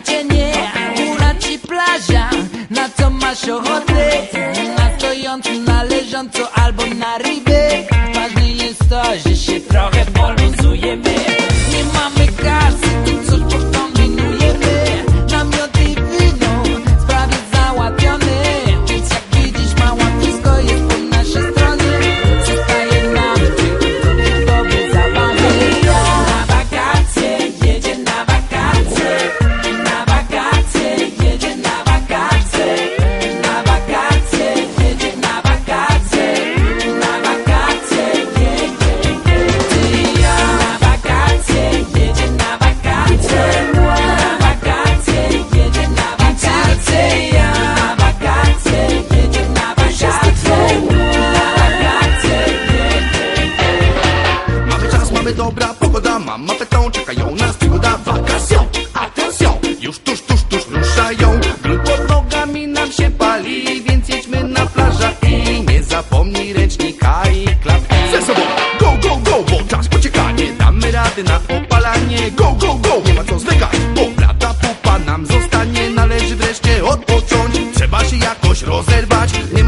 cię nie Akurat ci plaża, na co masz ochotę? Na stojąco, na leżąco albo na rybę? Ważne jest to, że się trochę wolno Wszystkiego wakacją, atencją Już tuż, tuż, tuż ruszają. Grunt pod nogami nam się pali Więc jedźmy na plażę i nie zapomnij ręcznika i klapki Ze sobą, go, go, go, bo czas pocieka Nie damy rady na opalanie. Go, go, go, nie ma co zwlekać Bo lata pupa nam zostanie. Należy wreszcie odpocząć. Trzeba się jakoś rozerwać. Nie